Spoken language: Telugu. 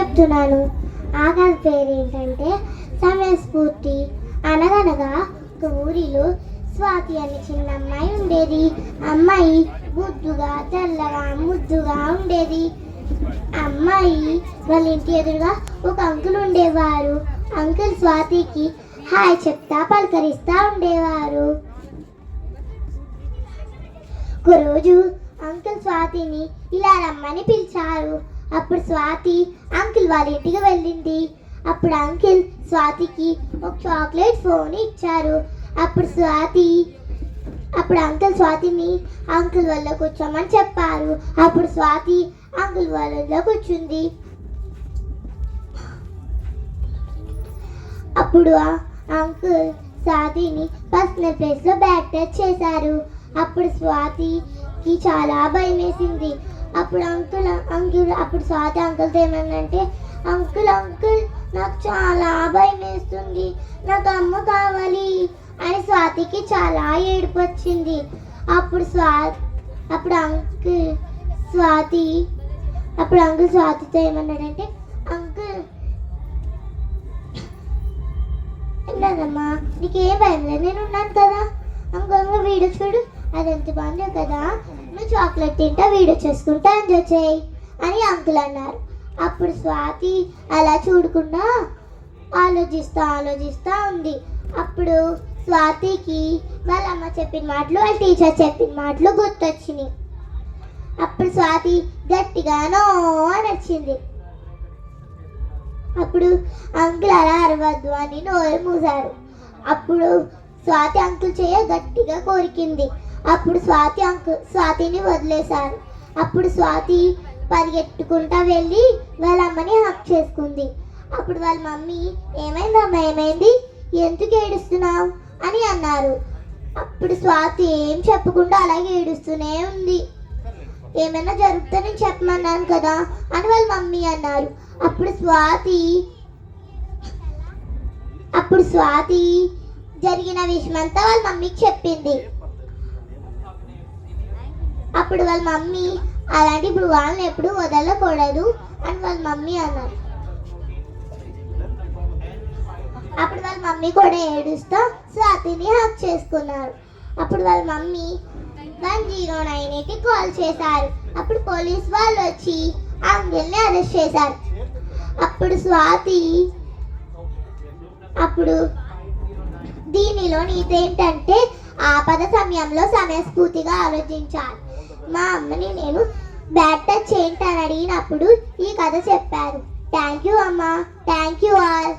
చెప్తున్నాను. ఆ పేరు ఏంటంటే సమయస్ఫూర్తి. అనగనగా ఒక ఊరిలో స్వాతి అనే చిన్న అమ్మాయి ఉండేది. అమ్మాయి ముద్దుగా తెల్లగా ముద్దుగా ఉండేది. అమ్మాయి వాళ్ళ ఇంటి ఎదురుగా ఒక అంకుల్ ఉండేవారు. అంకుల్ స్వాతికి హాయ్ చెప్తా పలకరిస్తా ఉండేవారు. ఒకరోజు అంకుల్ స్వాతిని ఇలా రమ్మని పిలిచారు. అప్పుడు స్వాతి అంకుల్ వాళ్ళ ఇంటికి వెళ్ళింది. అప్పుడు అంకిల్ స్వాతికి ఒక చాక్లెట్ ఫోన్ ఇచ్చారు. అప్పుడు స్వాతి అప్పుడు అంకుల్ స్వాతిని అంకుల్ వల్ల కూర్చోమని చెప్పారు. అప్పుడు స్వాతి అంకుల్ వాళ్ళలో కూర్చుంది. అప్పుడు అంకుల్ స్వాతిని పర్సనల్ ప్లేస్లో బ్యాక్ టచ్ చేశారు. అప్పుడు స్వాతికి చాలా భయం వేసింది అప్పుడు అంకుల్ అంకుల్ అప్పుడు స్వాతి అంకుల్తో ఏమన్నంటే అంకుల్ అంకుల్ నాకు చాలా భయం వేస్తుంది. నాకు అమ్మ కావాలి అని స్వాతికి చాలా ఏడుపు వచ్చింది. అప్పుడు స్వా అప్పుడు అంకుల్ స్వాతి అప్పుడు అంకుల్ స్వాతితో ఏమన్నాడంటే అంకుల్ లేదమ్మా నీకేం భయం లేదు. నేను ఉన్నాను కదా. అంకుల్ వీడియో చూడు. అది ఎంత బాగుందో కదా. నువ్వు చాక్లెట్ తింటా వీడియో చేసుకుంటా ఎంజాయ్ చేయి అని అంకుల్ అన్నారు. అప్పుడు స్వాతి అలా చూడకుండా ఆలోచిస్తా ఆలోచిస్తా ఉంది. అప్పుడు స్వాతికి వాళ్ళ అమ్మ చెప్పిన మాటలు వాళ్ళ టీచర్ చెప్పిన మాటలు గుర్తొచ్చినాయి. అప్పుడు స్వాతి గట్టిగానో అని వచ్చింది అప్పుడు అంకుల్ అలా అరవద్దు అని నోరు మూసారు అప్పుడు స్వాతి అంకుల్ చేయ గట్టిగా కోరికింది. అప్పుడు స్వాతి అంకుల్ స్వాతిని వదిలేశారు అప్పుడు స్వాతి పరిగెట్టుకుంటా వెళ్ళి వాళ్ళ అమ్మని హక్ చేసుకుంది. అప్పుడు వాళ్ళ మమ్మీ ఏమైందమ్మా ఏమైంది? ఎందుకు ఏడుస్తున్నావు? అని అన్నారు. అప్పుడు స్వాతి ఏం చెప్పకుండా అలాగే ఏడుస్తూనే ఉంది. ఏమైనా జరిగితే నేను చెప్పమన్నాను కదా అని వాళ్ళ మమ్మీ అన్నారు. అప్పుడు స్వాతి అప్పుడు స్వాతి జరిగిన విషయమంతా వాళ్ళ మమ్మీకి చెప్పింది. అప్పుడు వాళ్ళ మమ్మీ అలాంటి ఇప్పుడు వాళ్ళని ఎప్పుడు వదలకూడదు అని వాళ్ళ మమ్మీ అన్నారు. అప్పుడు వాళ్ళ మమ్మీ కూడా ఏడుస్తూ స్వాతిని హక్ చేసుకున్నారు. అప్పుడు వాళ్ళ మమ్మీ వన్ జీరో నైన్ ఎయిట్కి కాల్ చేశారు. అప్పుడు పోలీస్ వాళ్ళు వచ్చి అంగిల్ని అరెస్ట్ చేశారు. అప్పుడు స్వాతి అప్పుడు దీనిలో నీతేంటంటే ఏంటంటే ఆపద సమయంలో సమయస్ఫూర్తిగా ఆలోచించాలి. మా అమ్మని నేను బ్యాట్ టచ్ ఏంటని అడిగినప్పుడు ఈ కథ చెప్పారు. థ్యాంక్ యూ అమ్మ. Thank you all.